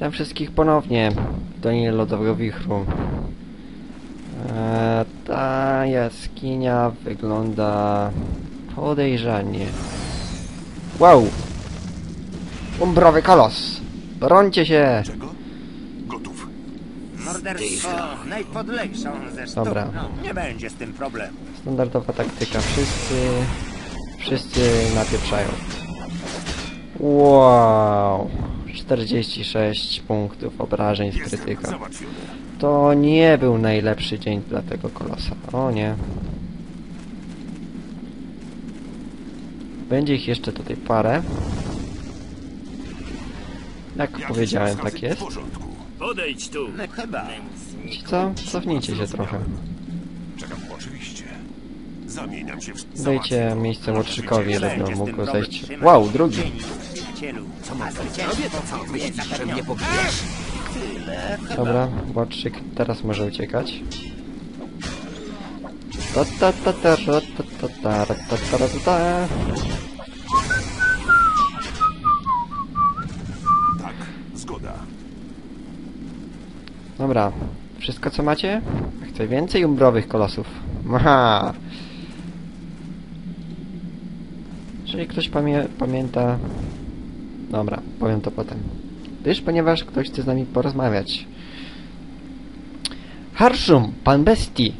Witam wszystkich ponownie w Dolinie Lodowego Wichru. Eee, ta jaskinia wygląda podejrzanie. Wow! Umbrowy kolos! Brońcie się! Czego? Gotów. Morderstwo najpodlejszą ze sztuk. Dobra. No, nie będzie z tym problemu. Standardowa taktyka. Wszyscy... Wszyscy napieprzają. Wow! 46 punktów obrażeń z krytyka. To nie był najlepszy dzień dla tego kolosa. O nie. Będzie ich jeszcze tutaj parę. Jak powiedziałem, tak jest. Podejdź tu. No co? Cofnijcie się trochę. Czekam oczywiście. Zamieniam się w... Dajcie miejsce łotrzykowi, żeby mógł tym go problem. Zejść. Trzymaj Wow, się, drugi! dzień, przyjacielu. A zwycięstwo jest zapewnione. Dobra, łotrzyk teraz może uciekać. Ta ta ta ta ta ta ta ta ta ta ta. Tak, zgoda. Dobra, wszystko co macie? Chcę więcej umbrowych kolosów. Aha! Jeżeli ktoś pamię pamięta... Dobra, powiem to potem. Gdyż, ponieważ ktoś chce z nami porozmawiać. Harszum, pan bestii!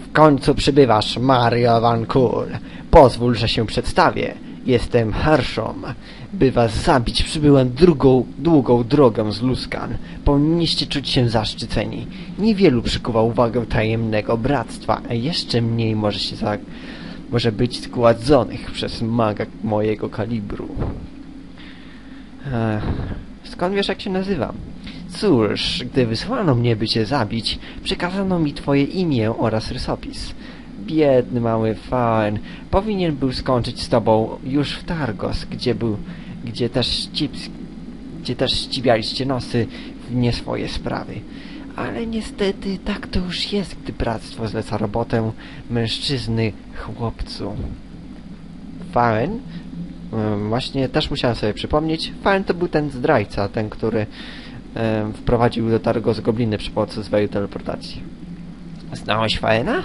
W końcu przybywasz, Mario Van Cool. Pozwól, że się przedstawię. Jestem Harszum. By was zabić, przybyłem drugą, długą drogę z Luskan. Powinniście czuć się zaszczyceni. Niewielu przykuwa uwagę tajemnego bractwa, a jeszcze mniej może się za... może być zgładzonych przez maga mojego kalibru. Ech, skąd wiesz, jak się nazywam? Cóż, gdy wysłano mnie, by cię zabić, przekazano mi twoje imię oraz rysopis. Biedny mały fan, powinien był skończyć z tobą już w Targos, gdzie był, gdzie też ścip, gdzie też ścibialiście nosy w nie swoje sprawy. Ale niestety tak to już jest, gdy bractwo zleca robotę mężczyzny chłopcu. Faren? Właśnie też musiałem sobie przypomnieć. Faren to był ten zdrajca, ten, który wprowadził do Targos gobliny przy pomocy swojej teleportacji. Znałeś Faena?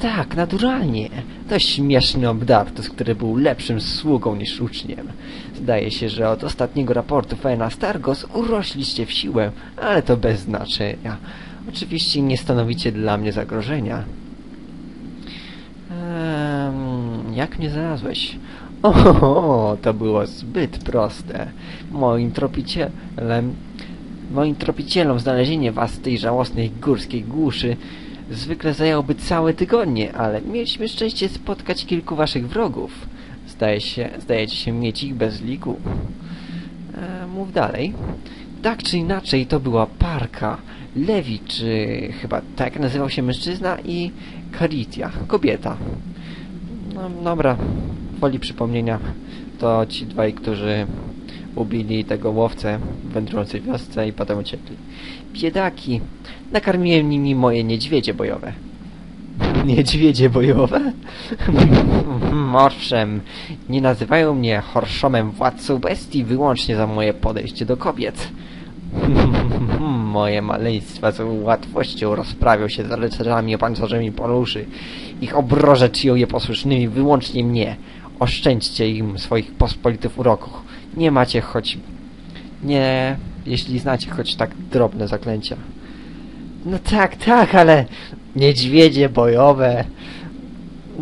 Tak, naturalnie. To śmieszny obdartus, który był lepszym sługą niż uczniem. Zdaje się, że od ostatniego raportu Faena z Targos urośliście w siłę, ale to bez znaczenia. Oczywiście nie stanowicie dla mnie zagrożenia. Ehm, jak mnie znalazłeś? O, to było zbyt proste. Moim tropicielem, moim tropicielom znalezienie was w tej żałosnej górskiej głuszy zwykle zajęłoby całe tygodnie, ale mieliśmy szczęście spotkać kilku waszych wrogów. Zdaje się, zdajecie się mieć ich bez liku. E, mów dalej. Tak czy inaczej, to była parka. Lewi, czy chyba tak nazywał się mężczyzna i Karitia, kobieta. No dobra, woli przypomnienia to ci dwaj, którzy ubili tego łowcę wędrującej wiosce i potem uciekli. Biedaki, nakarmiłem nimi moje niedźwiedzie bojowe. Niedźwiedzie bojowe? Owszem, nie nazywają mnie Horszomem władcą bestii wyłącznie za moje podejście do kobiet. Moje maleństwa z łatwością rozprawią się z rycerzami opancerzonymi poluszy. Ich obroże czyją je posłusznymi wyłącznie mnie. Oszczędźcie im swoich pospolitych uroków. Nie macie choć... Nie... Jeśli znacie choć tak drobne zaklęcia. No tak, tak, ale... Niedźwiedzie bojowe...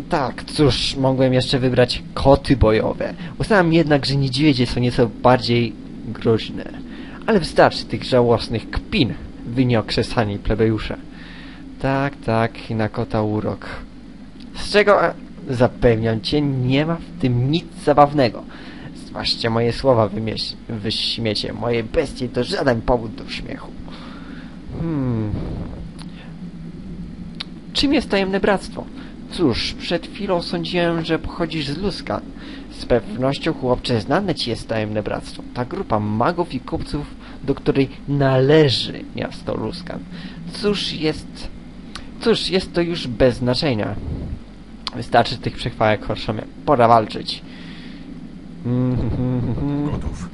Tak, cóż, mogłem jeszcze wybrać koty bojowe. Uznałem jednak, że niedźwiedzie są nieco bardziej groźne. Ale wystarczy tych żałosnych kpin, wyniokrzesani plebejusze. Tak, tak, i na kota urok. Z czego, zapewniam cię, nie ma w tym nic zabawnego. Zważcie moje słowa, wyśmiecie. Moje bestie to żaden powód do śmiechu. Hmm... Czym jest tajemne bractwo? Cóż, przed chwilą sądziłem, że pochodzisz z Luskan. Z pewnością, chłopcze, znane ci jest tajemne bractwo. Ta grupa magów i kupców, do której należy miasto Luskan. Cóż jest... Cóż, jest to już bez znaczenia. Wystarczy tych przechwałek Horszomie. Pora walczyć. Mm, mm. Gotów.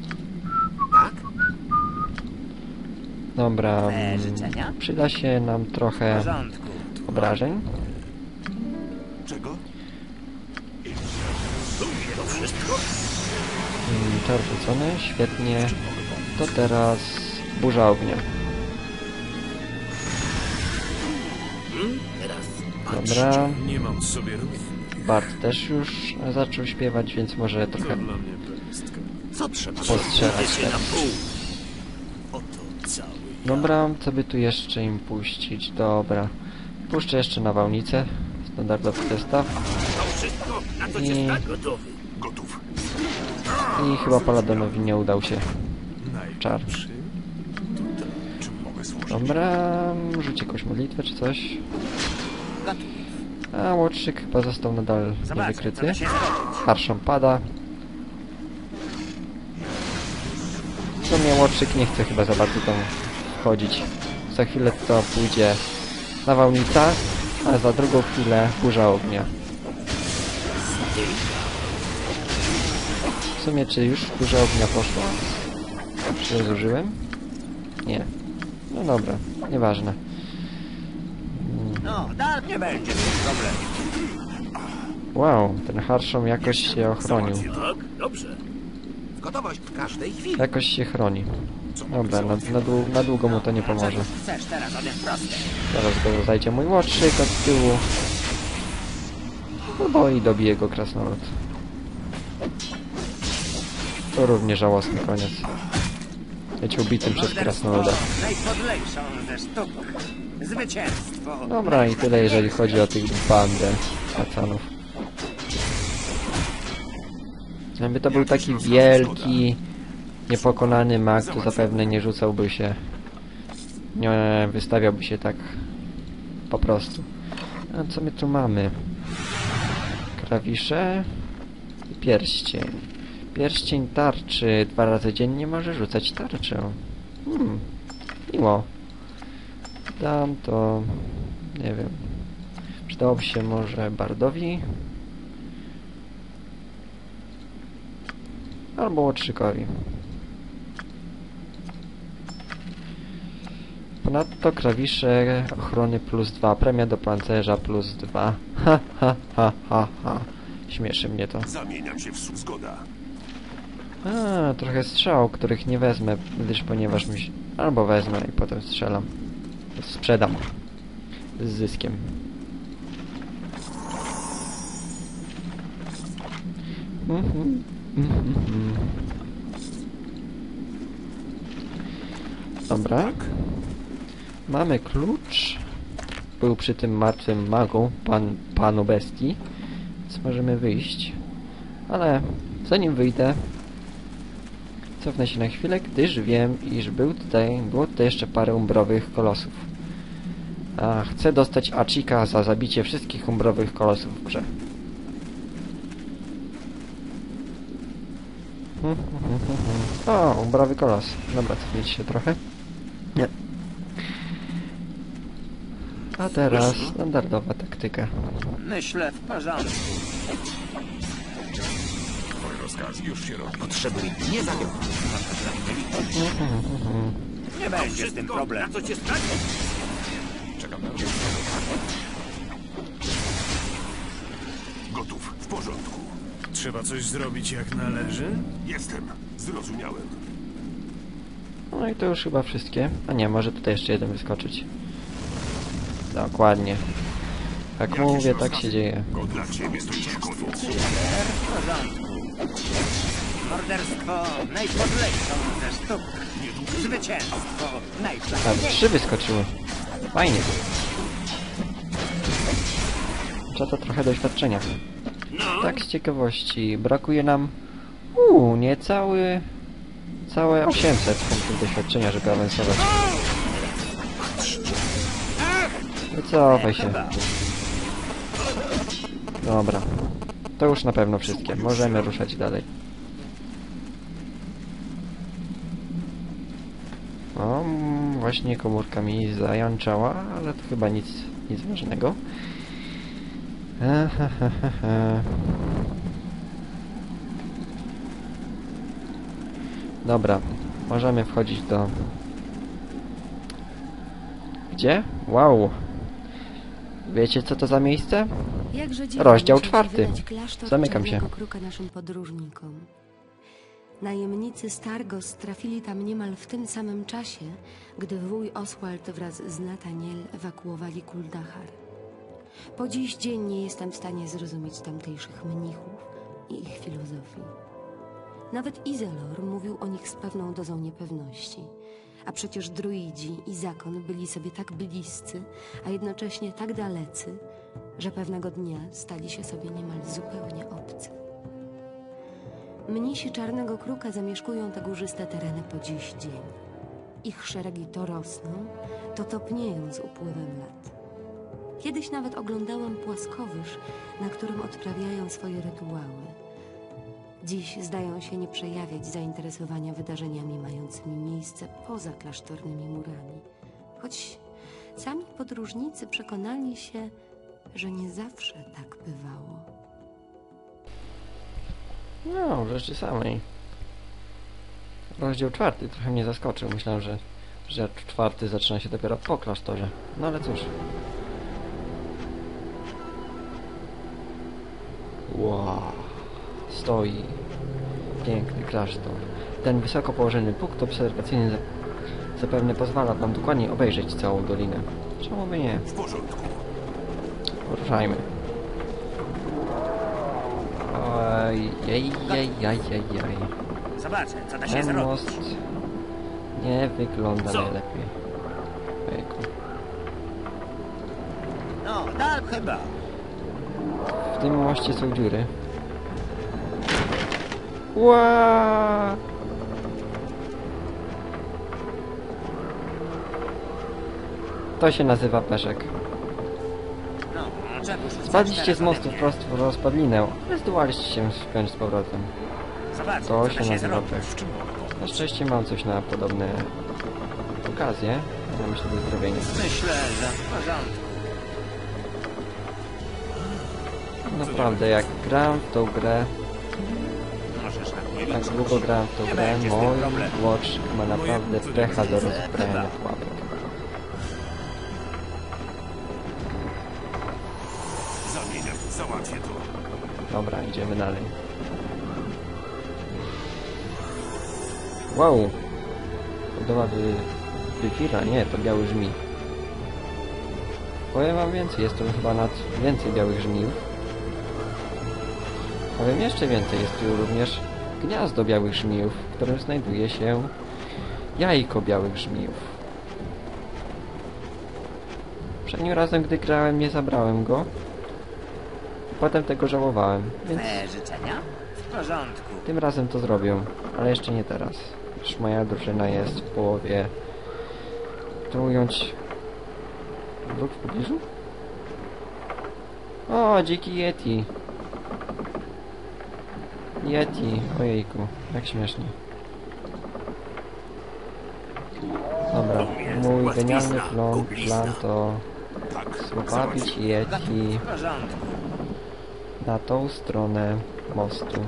Dobra, mm, życzenia? przyda się nam trochę porządku. obrażeń. Czego? Mm, rzucony, świetnie. To teraz burza ognia. Dobra, Nie mam sobie. Bart też już zaczął śpiewać, więc może trochę dla mnie pełnistka. Co trzeba? postrzelać teraz. Oto cały. Dobra, co by tu jeszcze im puścić? Dobra. Puszczę jeszcze nawałnicę. Standardowy zestaw. I, Gotów. I chyba Paladonowi nie udał się czar. Dobra, rzuć jakąś modlitwę czy coś. A łotrzyk chyba został nadal niewykryty. Harszą pada. W sumie łotrzyk nie chce chyba za bardzo tam wchodzić. Za chwilę to pójdzie nawałnica, a za drugą chwilę burza ognia. W sumie czy już burza ognia poszła? Czy zużyłem? Nie. No dobra, nieważne. No, dalej nie będzie tych problemów. Wow, ten harszą jakoś się ochronił. Tak? Dobrze. W gotowość w każdej chwili. Jakoś się chroni. Dobra, na, na, dłu- na długo mu to nie pomoże. Chcesz teraz ode mnie proste? Zaraz go zajdzie mój łotrzyk od tyłu. No bo i dobije go krasnolud. To równie żałosny koniec. Być ubitym przez krasnoluda. Najpodlejszą ze sztuk. Zwycięstwo. Dobra i tyle jeżeli chodzi o tych bandę pacanów. Gdyby to był taki wielki, niepokonany mag, to zapewne nie rzucałby się, nie wystawiałby się tak po prostu. A co my tu mamy? Klawisze i pierścień. Pierścień tarczy dwa razy dziennie może rzucać tarczę. Hmm, miło. Dam to... nie wiem. Przydałoby się może Bardowi. Albo Łotrzykowi. Ponadto klawisze ochrony plus 2, premia do pancerza plus 2. Ha, ha, ha, ha, ha. Śmieszy mnie to. Zamieniam się w. Zgoda. A, trochę strzał, których nie wezmę, gdyż ponieważ mi się... Albo wezmę i potem strzelam. Sprzedam. Z zyskiem. Mhm. Dobra. Mamy klucz. Był przy tym martwym magu, pan, panu bestii. Więc możemy wyjść. Ale zanim wyjdę, cofnę się na chwilę, gdyż wiem, iż był tutaj, było tutaj jeszcze parę umbrowych kolosów. A, chcę dostać Achika za zabicie wszystkich umbrowych kolosów w grze. O, umbrowy kolos. Dobra, cofnijcie się trochę. Nie. A teraz standardowa taktyka. Myślę w porządku. Twoje rozkazy już się robi. Potrzebuję nie zabiorę. Nie będzie z tym problemu. Na co cię stać? Czekam na Gotów. W porządku. Trzeba coś zrobić jak należy? Jestem. Zrozumiałem. No i to już chyba wszystkie. A nie, może tutaj jeszcze jeden wyskoczyć. Dokładnie. Jak Jakieś mówię, tak rozkazy? się dzieje. Go dla ciebie. W porządku. Morderstwo najpodlejszą ze sztuk. Zwycięstwo A, najpodlejszą. trzy wyskoczyły. Fajnie. Trzeba to trochę doświadczenia. Tak z ciekawości, brakuje nam... Uuu, niecały... Całe 800 punktów doświadczenia, żeby awansować. Wycofaj się. Dobra. To już na pewno wszystkie. Możemy ruszać dalej. O, mm, właśnie komórka mi zajanczała, ale to chyba nic, nic ważnego. Dobra, możemy wchodzić do Gdzie? Wow. Wiecie co to za miejsce? Rozdział czwarty. Zamykam się. Najemnicy Stargos trafili tam niemal w tym samym czasie, gdy wuj Oswald wraz z Nathaniel ewakuowali Kuldachar. Po dziś dzień nie jestem w stanie zrozumieć tamtejszych mnichów i ich filozofii. Nawet Izelor mówił o nich z pewną dozą niepewności. A przecież druidzi i zakon byli sobie tak bliscy, a jednocześnie tak dalecy, że pewnego dnia stali się sobie niemal zupełnie obcy. Mnisi Czarnego Kruka zamieszkują te górzyste tereny po dziś dzień. Ich szeregi to rosną, to topnieją z upływem lat. Kiedyś nawet oglądałam płaskowyż, na którym odprawiają swoje rytuały. Dziś zdają się nie przejawiać zainteresowania wydarzeniami mającymi miejsce poza klasztornymi murami. Choć sami podróżnicy przekonali się, że nie zawsze tak bywało. No, w rzeczy samej. Rozdział czwarty trochę mnie zaskoczył. Myślałem, że że czwarty zaczyna się dopiero po klasztorze. No ale cóż. Wow. Stoi. Piękny klasztor. Ten wysoko położony punkt obserwacyjny za- zapewne pozwala nam dokładnie obejrzeć całą dolinę. Czemu by nie? W porządku. Ruszajmy. Jej. Zobaczę, co da się Ten zrobić. most nie wygląda Co? najlepiej. Ojejku. No, tak chyba. W tym moście są dziury. Ła! To się nazywa peszek. No, Spadliście z mostu wprost w rozpadlinę, ale zdołaliście się spiąć z powrotem. To co się nazywa peszek. Na szczęście mam coś na podobne okazje. Ja myślę, zrobienie. Myślę, że w porządku. Naprawdę, jak gram w tą grę, tak liczyć. długo gram w tą grę, mój watch ma naprawdę pecha do rozbrania pułapek. Dobra, idziemy dalej. Wow! Podoba wy... Wyfira? Nie, to biały żmij. Powiem wam więcej, jest tu chyba nad więcej białych żmijów. Powiem jeszcze więcej, jest tu również gniazdo białych żmijów, w którym znajduje się jajko białych żmijów. Przednim razem, gdy grałem, nie zabrałem go. Potem tego żałowałem, więc Twoje życzenia? W porządku. tym razem to zrobię, ale jeszcze nie teraz. Już moja drużyna jest w połowie. To ująć... Wróg w pobliżu? O, dziki Yeti. Yeti, ojejku, jak śmiesznie. Dobra, mój genialny plan, plan to Tak. złapić Yeti. Na tą stronę mostu.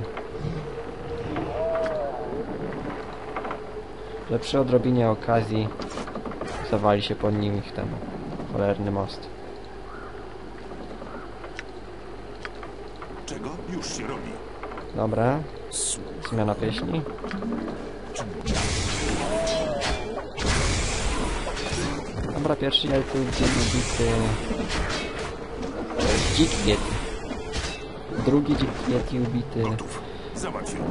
Że przy odrobinie okazji zawali się pod nim ich ten cholerny most. Czego? Już się robi. Dobra, zmiana pieśni. Dobra, pierwszy jajku gdzie ubity... e, Dzik Yeti. Drugi Yeti ubity.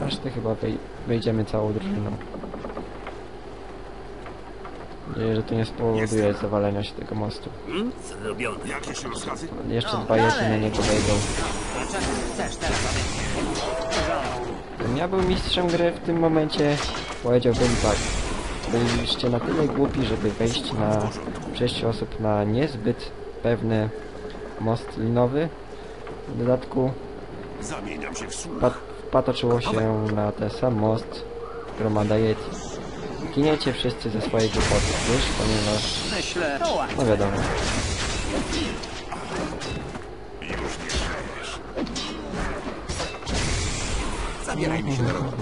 Resztę chyba wej wejdziemy całą drużyną. Mam nadzieję, że to nie spowoduje zawalenia się tego mostu. Hmm? Jakieś rozkazy? Jeszcze No, dwa jety na niego wejdą. Chcesz teraz. Gdybym ja był mistrzem gry w tym momencie, powiedziałbym tak. Byliście na tyle głupi, żeby wejść na 6 osób na niezbyt pewny most linowy. W dodatku Zamieniam się w słuch. Patrzyło się na ten sam most, który ma Yeti. Giniecie wszyscy ze swojej głupoty, gdyż ponieważ... No wiadomo. Zabierajmy się do roboty.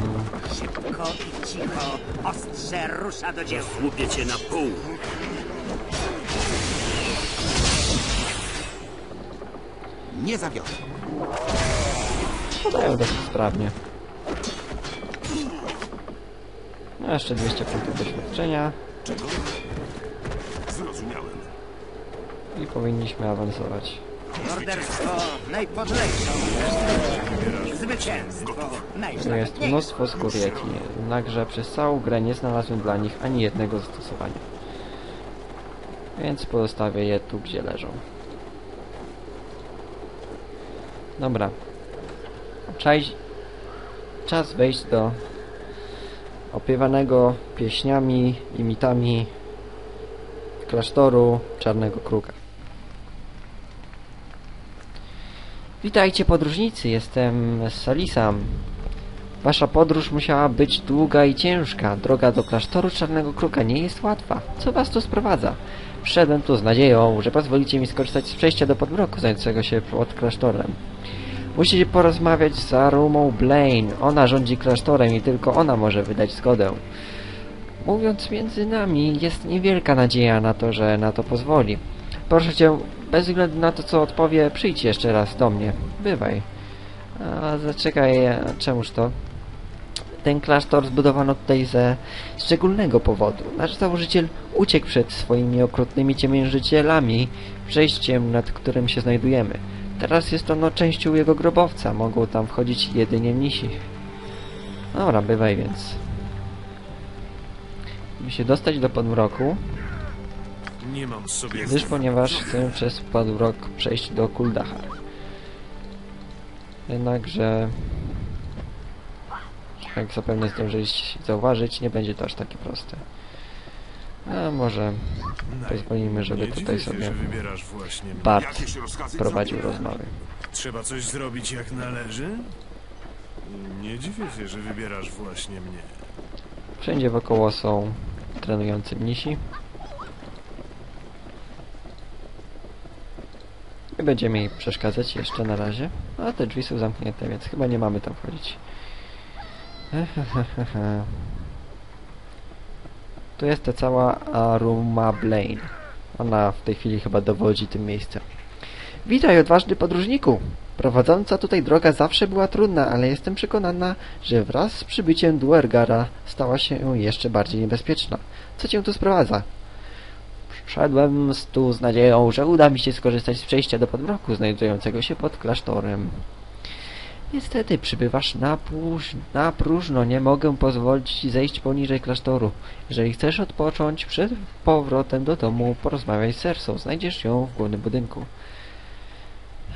Szybko i cicho. Ostrze rusza do dzieła. Słupię cię na pół. Nie zawiodę. Podają dosyć sprawnie. No jeszcze 200 punktów doświadczenia Czego? Zrozumiałem. i powinniśmy awansować. Morderstwo. Zwycięstwo Tu jest mnóstwo skór Yeti, jednakże przez całą grę nie znalazłem dla nich ani jednego zastosowania. Więc pozostawię je tu, gdzie leżą. Dobra. Czas wejść do opiewanego pieśniami i mitami klasztoru Czarnego Kruka. Witajcie podróżnicy, jestem Salisam. Wasza podróż musiała być długa i ciężka. Droga do klasztoru Czarnego Kruka nie jest łatwa. Co was tu sprowadza? Przyszedłem tu z nadzieją, że pozwolicie mi skorzystać z przejścia do podmroku znajdującego się pod klasztorem. Musicie porozmawiać z Arumą Blaine. Ona rządzi klasztorem i tylko ona może wydać zgodę. Mówiąc między nami, jest niewielka nadzieja na to, że na to pozwoli. Proszę cię, bez względu na to, co odpowie, przyjdź jeszcze raz do mnie. Bywaj. A zaczekaj, czemuż to? Ten klasztor zbudowano tutaj ze szczególnego powodu. Nasz założyciel uciekł przed swoimi okrutnymi ciemiężycielami przejściem, nad którym się znajdujemy. Teraz jest ono częścią jego grobowca. Mogą tam wchodzić jedynie mnisi. Dobra, bywaj więc. By się dostać do podmroku, Nie mam sobie... gdyż ponieważ chcę przez podmrok przejść do Kuldachar. Jednakże, jak zapewne zdążyliście zauważyć, nie będzie to aż takie proste. A może pozwolimy, żeby tutaj sobie. Bart prowadził rozmowy. Trzeba coś zrobić jak należy? Nie dziwię się, że wybierasz właśnie mnie. Wszędzie wokoło są trenujący mnisi. Nie będziemy jej przeszkadzać jeszcze na razie. A te drzwi są zamknięte, więc chyba nie mamy tam wchodzić. Tu jest ta cała Aruma Blaine. Ona w tej chwili chyba dowodzi tym miejscem. Witaj, odważny podróżniku! Prowadząca tutaj droga zawsze była trudna, ale jestem przekonana, że wraz z przybyciem Duergara stała się jeszcze bardziej niebezpieczna. Co cię tu sprowadza? Przyszedłem z tu z nadzieją, że uda mi się skorzystać z przejścia do podmroku znajdującego się pod klasztorem. Niestety przybywasz na, próż, na próżno. Nie mogę pozwolić ci zejść poniżej klasztoru. Jeżeli chcesz odpocząć przed powrotem do domu, porozmawiaj z Cersą. Znajdziesz ją w głównym budynku.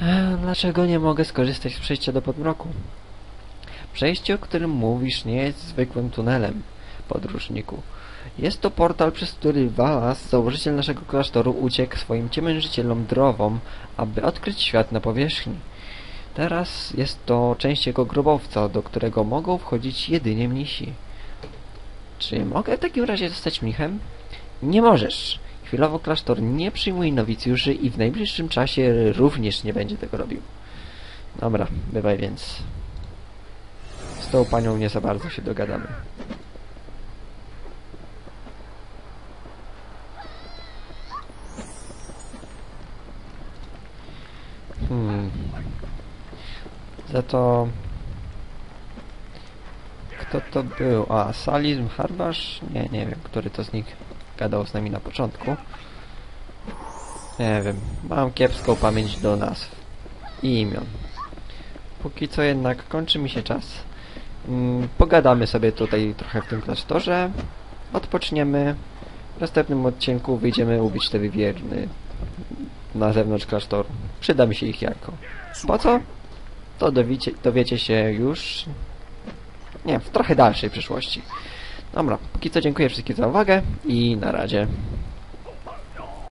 Eee, Dlaczego nie mogę skorzystać z przejścia do podmroku? Przejście, o którym mówisz, nie jest zwykłym tunelem, podróżniku. Jest to portal, przez który Walas, założyciel naszego klasztoru, uciekł swoim ciemiężycielom drowom, aby odkryć świat na powierzchni. Teraz jest to część jego grobowca, do którego mogą wchodzić jedynie mnisi. Czy mogę w takim razie zostać mnichem? Nie możesz. Chwilowo klasztor nie przyjmuje nowicjuszy i w najbliższym czasie również nie będzie tego robił. Dobra, bywaj więc. Z tą panią nie za bardzo się dogadamy. Hmm. Za to... Kto to był? A, Salizm Harbasz? Nie, nie wiem, który to z nich gadał z nami na początku. Nie wiem, mam kiepską pamięć do nazw i imion. Póki co jednak kończy mi się czas. Mm, pogadamy sobie tutaj trochę w tym klasztorze. Odpoczniemy. W następnym odcinku wyjdziemy ubić te wywierny na zewnątrz klasztoru. Przyda mi się ich jajko. Po co? To dowiecie, dowiecie się już... Nie, w trochę dalszej przyszłości. Dobra, póki co dziękuję wszystkim za uwagę i na razie.